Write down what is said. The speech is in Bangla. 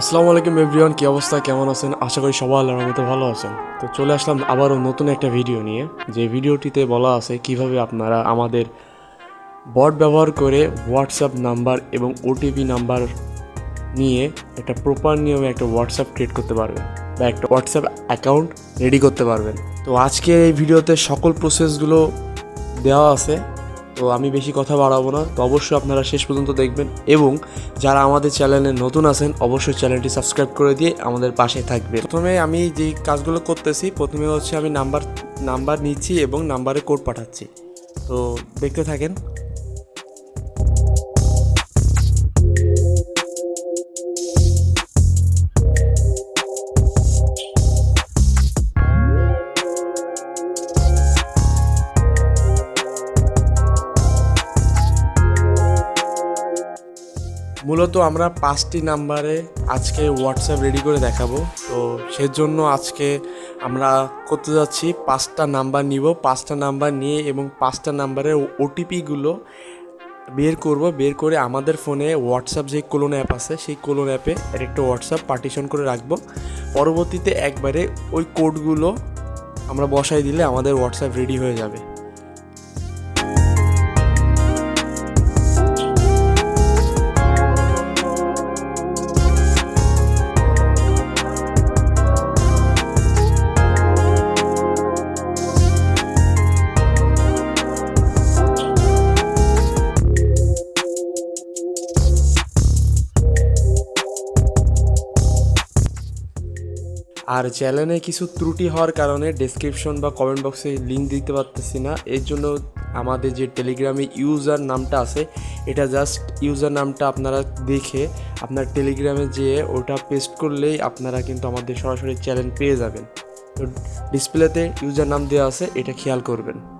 আসসালামু আলাইকুম এভরিওয়ান, কি অবস্থা? কেমন আছেন? আশা করি সবাই আল্লাহর রহমতে ভালো আছেন। তো চলে আসলাম আবারও নতুন একটা ভিডিও নিয়ে। যে ভিডিওটিতে বলা আছে কীভাবে আপনারা আমাদের বট ব্যবহার করে হোয়াটসঅ্যাপ নাম্বার এবং ওটিপি নাম্বার নিয়ে একটা প্রপার নিয়মে একটা হোয়াটসঅ্যাপ ক্রিয়েট করতে পারবেন বা একটা হোয়াটসঅ্যাপ অ্যাকাউন্ট রেডি করতে পারবেন। তো আজকে এই ভিডিওতে সকল প্রসেসগুলো দেওয়া আছে। তো আমি বেশি কথা বাড়াবো না। তো অবশ্যই আপনারা শেষ পর্যন্ত দেখবেন। এবং যারা আমাদের চ্যানেলে নতুন আছেন, অবশ্যই চ্যানেলটি সাবস্ক্রাইব করে দিয়ে আমাদের পাশে থাকবে প্রথমে আমি যে কাজগুলো করতেছি, প্রথমে হচ্ছে আমি নাম্বার নাম্বার নিচ্ছি এবং নাম্বারে কোড পাঠাচ্ছি। তো দেখতে থাকেন। মূলত আমরা পাঁচটি নাম্বারে আজকে হোয়াটসঅ্যাপ রেডি করে দেখাবো। তো সেজন্য আজকে আমরা করতে যাচ্ছি পাঁচটা নাম্বার নিব, পাঁচটা নাম্বার নিয়ে এবং পাঁচটা নাম্বারের ওটিপিগুলো বের করব, বের করে আমাদের ফোনে হোয়াটসঅ্যাপ যে কোলন অ্যাপ আছে, সেই কোলন অ্যাপে একটা হোয়াটসঅ্যাপ পার্টিশন করে রাখব। পরবর্তীতে একবারে ওই কোডগুলো আমরা বসাই দিলে আমাদের হোয়াটসঅ্যাপ রেডি হয়ে যাবে। আর চ্যানেলে কিছু ত্রুটি হওয়ার কারণে ডেসক্রিপশন বা কমেন্ট বক্সে লিঙ্ক দিতে পারতেছি না। এর জন্য আমাদের যে টেলিগ্রামে ইউজার নামটা আছে, এটা জাস্ট ইউজার নামটা আপনারা দেখে আপনার টেলিগ্রামে যেয়ে ওটা পেস্ট করলেই আপনারা কিন্তু আমাদের সরাসরি চ্যানেল পেয়ে যাবেন। তো ডিসপ্লেতে ইউজার নাম দেওয়া আছে, এটা খেয়াল করবেন।